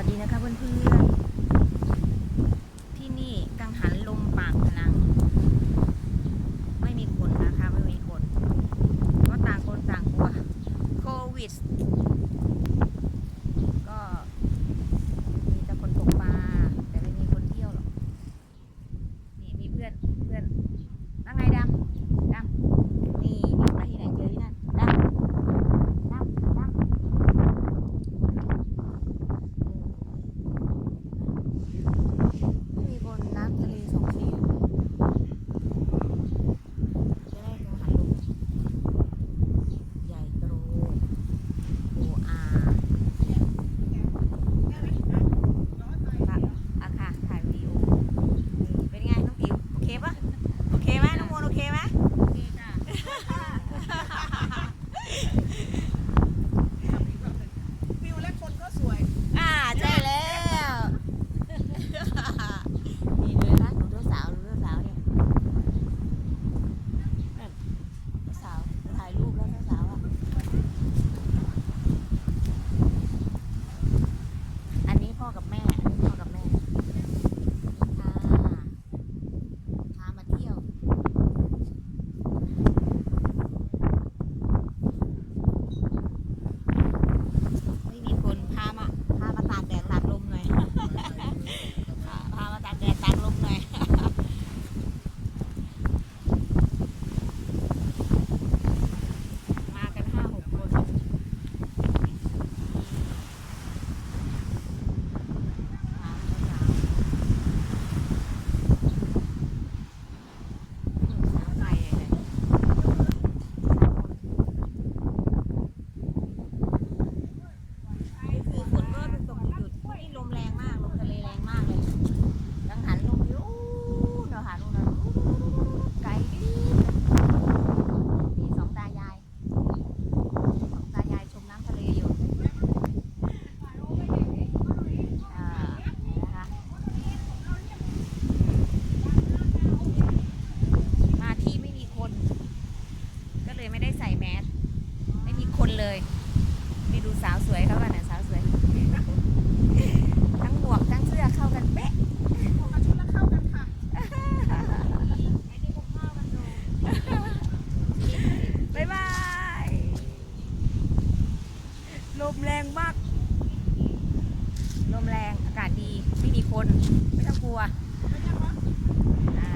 วัสดีนะคะเพื่อนเพื่อนที่นี่กังหันลมปากพลัง ไม่มีคนนะคะ ไม่มีคน ก็ต่างคนต่างกลัวโควิด สาวสวยเขากันนะสาวสวย ทั้งหมวกทั้งเสื้อเข้ากันเป๊ะหมวกกับ๊ายบายลมแรงมาก ลมแรงอากาศดี ไม่มีคน ไม่ต้องกลัวอ่า